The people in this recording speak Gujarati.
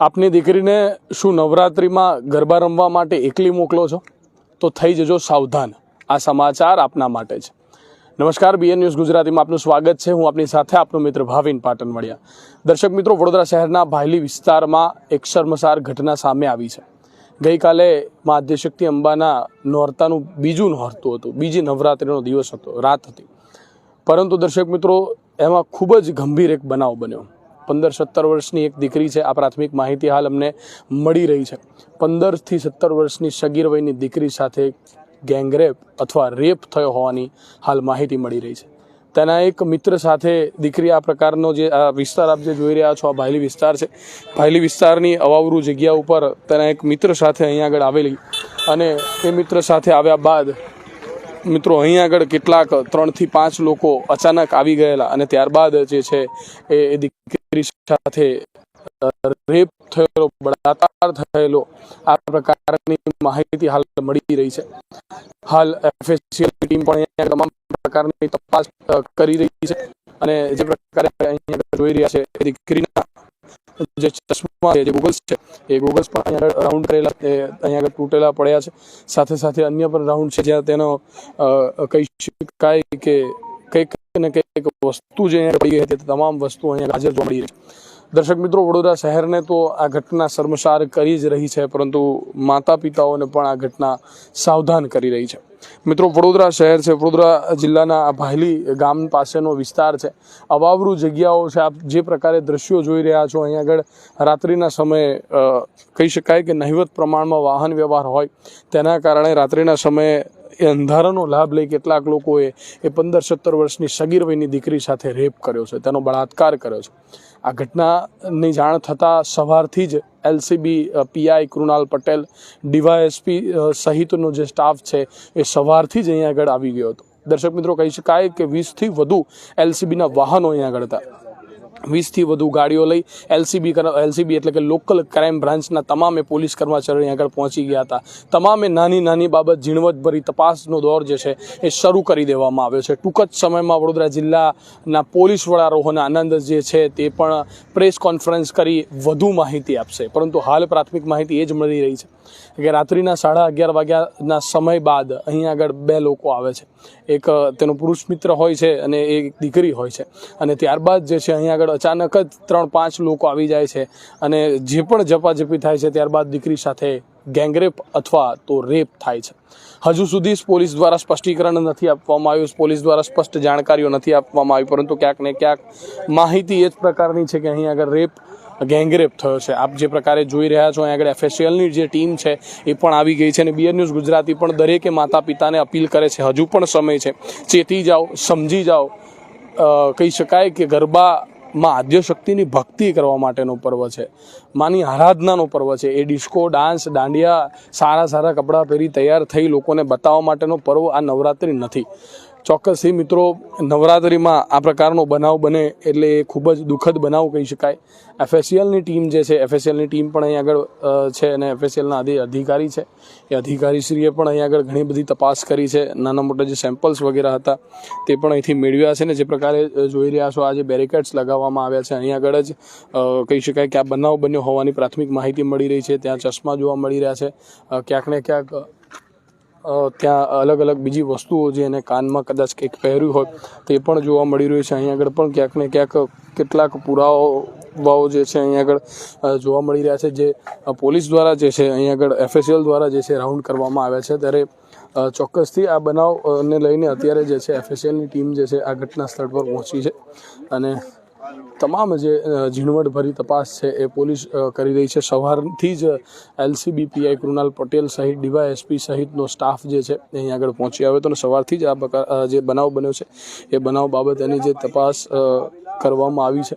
આપની દીકરીને શું નવરાત્રિમાં ગરબા રમવા માટે એકલી મોકલો છો? તો થઈ જજો સાવધાન. આ સમાચાર આપના માટે છે. નમસ્કાર બીએન ન્યૂઝ ગુજરાતીમાં આપનું સ્વાગત છે. હું આપની સાથે આપનો મિત્ર ભાવિન પાટણ મળ્યા દર્શક મિત્રો, વડોદરા શહેરના ભાયલી વિસ્તારમાં એક શર્મસાર ઘટના સામે આવી છે. ગઈકાલે મા આદ્યશક્તિ અંબાના નોરતાનું બીજું નોરતું હતું. બીજી નવરાત્રિનો દિવસ હતો, રાત હતી. પરંતુ દર્શક મિત્રો એમાં ખૂબ જ ગંભીર એક બનાવ બન્યો. પંદર સત્તર વર્ષની એક દીકરી છે. આ પ્રાથમિક માહિતી હાલ અમને મળી રહી છે. પંદરથી સત્તર વર્ષની સગીર વયની દીકરી સાથે ગેંગરેપ અથવા રેપ થયો હોવાની હાલ માહિતી મળી રહી છે. તેના એક મિત્ર સાથે દીકરી આ પ્રકારનો જે આ વિસ્તાર આપ જે જોઈ રહ્યા છો, આ ભાયલી વિસ્તાર છે. ભાયલી વિસ્તારની અવાવરૂ જગ્યા ઉપર તેના એક મિત્ર સાથે અહીંયા આગળ આવેલી અને એ મિત્ર સાથે આવ્યા બાદ મિત્રો, અહીં આગળ કેટલાક ત્રણથી પાંચ લોકો અચાનક આવી ગયેલા અને ત્યારબાદ જે છે એ દીકરી સાથે રેપ થયેલો, બળાત્કાર થયેલો, આ પ્રકારની માહિતી હાલ મળી રહી છે. હાલ એફએસસીએલ ટીમ પણ અહીંયા તમામ પ્રકારની તપાસ કરી રહી છે અને જે પ્રકારે અહીંયા જોઈ રહ્યા છે દીકરીના જે ચશ્મા છે, જે ગૂગલ્સ છે, એ ગૂગલ્સ પણ અહીંયા આગળ રાઉન્ડ કરેલા, એ અહીંયા આગળ તૂટેલા પડ્યા છે. સાથે સાથે અન્ય પણ રાઉન્ડ છે, જ્યાં તેનો કહી શકાય કે કંઈક ને કંઈક વસ્તુ જે અહીંયા પડી ગઈ હતી તમામ વસ્તુ અહીંયા હાજર જોવા મળી રહી છે. દર્શક મિત્રો, વડોદરા શહેરને તો આ ઘટના શર્મસાર કરી જ રહી છે, પરંતુ માતા પિતાઓને પણ આ ઘટના સાવધાન કરી રહી છે. મિત્રો, વડોદરા શહેર છે, વડોદરા જિલ્લાના આ ભાયલી ગામ પાસેનો વિસ્તાર છે. અવાવરુ જગ્યાઓ છે, આપ જે પ્રકારે દ્રશ્યો જોઈ રહ્યા છો અહીંયા આગળ રાત્રિના સમયે કહી શકાય કે નહિવત પ્રમાણમાં વાહન વ્યવહાર હોય, તેના કારણે રાત્રિના સમયે એ અંધારાનો લાભ લઈ કેટલાક લોકોએ એ પંદર સત્તર વર્ષની સગીર વયની દીકરી સાથે રેપ કર્યો છે, તેનો બળાત્કાર કર્યો છે. આ ઘટનાની જાણ થતાં સવારથી જ LCB PI Krunal Patel, DYSP સહિતનો જે સ્ટાફ છે એ સવારથી જ અહીંયા આગળ આવી ગયો હતો. દર્શક મિત્રો કહી શકાય કે વીસથી વધુ એલસીબીના વાહનો અહીંયા આગળ હતા. વીસથી વધુ ગાડીઓ લઈ એલસીબી એલસીબી એટલે કે લોકલ ક્રાઇમ બ્રાન્ચના તમામે પોલીસ કર્મચારીઓ આગળ પહોંચી ગયા હતા. તમામે નાની નાની બાબત ઝીણવટભરી તપાસનો દોર જે છે એ શરૂ કરી દેવામાં આવ્યો છે. ટૂંક જ સમયમાં વડોદરા જિલ્લાના પોલીસ વડા રોહન આનંદ જે છે તે પણ પ્રેસ કોન્ફરન્સ કરી વધુ માહિતી આપશે. પરંતુ હાલ પ્રાથમિક માહિતી એ જ મળી રહી છે કે રાત્રિના સાડા અગિયાર વાગ્યાના સમય બાદ અહીં આગળ બે લોકો આવે છે. એક તેનો પુરુષ મિત્ર હોય છે અને એક દીકરી હોય છે. અને ત્યારબાદ જે છે અહીં આગળ અચાનક જ ત્રણ પાંચ લોકો આવી જાય છે અને જે પણ ઝપાઝપી થાય છે ત્યારબાદ દીકરી સાથે ગેંગરેપ અથવા તો રેપ થાય છે. હજુ સુધી પોલીસ દ્વારા સ્પષ્ટીકરણ નથી આપવામાં આવ્યું, પોલીસ દ્વારા સ્પષ્ટ જાણકારીઓ નથી આપવામાં આવી, પરંતુ ક્યાંક ને ક્યાંક માહિતી એ જ પ્રકારની છે કે અહીં આગળ રેપ, ગેંગરેપ થયો છે. આપ જે પ્રકારે જોઈ રહ્યા છો, અહીં આગળ એફએસએલની જે ટીમ છે એ પણ આવી ગઈ છે અને બીએન ન્યૂઝ ગુજરાતી પણ દરેકે માતા પિતાને અપીલ કરે છે. હજુ પણ સમય છે. ચેતી જાઓ, સમજી જાઓ. કહી શકાય કે ગરબામાં આદ્યશક્તિની ભક્તિ કરવા માટેનો પર્વ છે. માની આરાધનાનો પર્વ છે. એ ડિસ્કો, ડાન્સ, દાંડિયા, સારા સારા કપડાં પહેરી તૈયાર થઈ લોકોને બતાવવા માટેનો પર્વ આ નવરાત્રિ નથી. ચોક્કસથી મિત્રો, નવરાત્રિમાં આ પ્રકારનો બનાવ બને એટલે એ ખૂબ જ દુઃખદ બનાવ કહી શકાય. એફએસએલની ટીમ જે છે, એફએસએલની ટીમ પણ અહીં આગળ છે અને એફએસએલના અધિકારી છે. એ અધિકારીશ્રીએ પણ અહીં આગળ ઘણી બધી તપાસ કરી છે. નાના મોટા જે સેમ્પલ્સ વગેરે હતા તે પણ અહીંથી મેળવ્યા છે ને જે પ્રકારે જોઈ રહ્યા છો, આ જે બેરિકેડ્સ લગાવવામાં આવ્યા છે. અહીં આગળ જ કહી શકાય કે આ બનાવ બન્યો હોવાની પ્રાથમિક માહિતી મળી રહી છે. ત્યાં ચશ્મા જોવા મળી રહ્યા છે. ક્યાંક ને ક્યાંક ત્યાં અલગ અલગ બીજી વસ્તુઓ જે એને કાનમાં કદાચ કંઈક પહેર્યું હોય, તે પણ જોવા મળી રહ્યું છે. અહીં આગળ પણ ક્યાંક ને ક્યાંક કેટલાક પુરાવાઓ જે છે અહીં આગળ જોવા મળી રહ્યા છે, જે પોલીસ દ્વારા જે છે અહીં આગળ, એફએસએલ દ્વારા જે છે રાઉન્ડ કરવામાં આવ્યા છે. ત્યારે ચોક્કસથી આ બનાવને લઈને અત્યારે જે છે એફએસએલની ટીમ જે છે આ ઘટના સ્થળ પર પહોંચી છે. અને તમામ જે ઝીણવટભરી તપાસ છે એ પોલીસ કરી રહી છે. સવારથી જ એલસીબી, પીઆઈ કૃણાલ પટેલ સહિત ડીવાયએસપી સહિતનો સ્ટાફ જે છે અહીં આગળ પહોંચી આવ્યો હતો અને સવારથી જ આ જે બનાવ બન્યો છે એ બનાવ બાબત એની જે તપાસ કરવામાં આવી છે.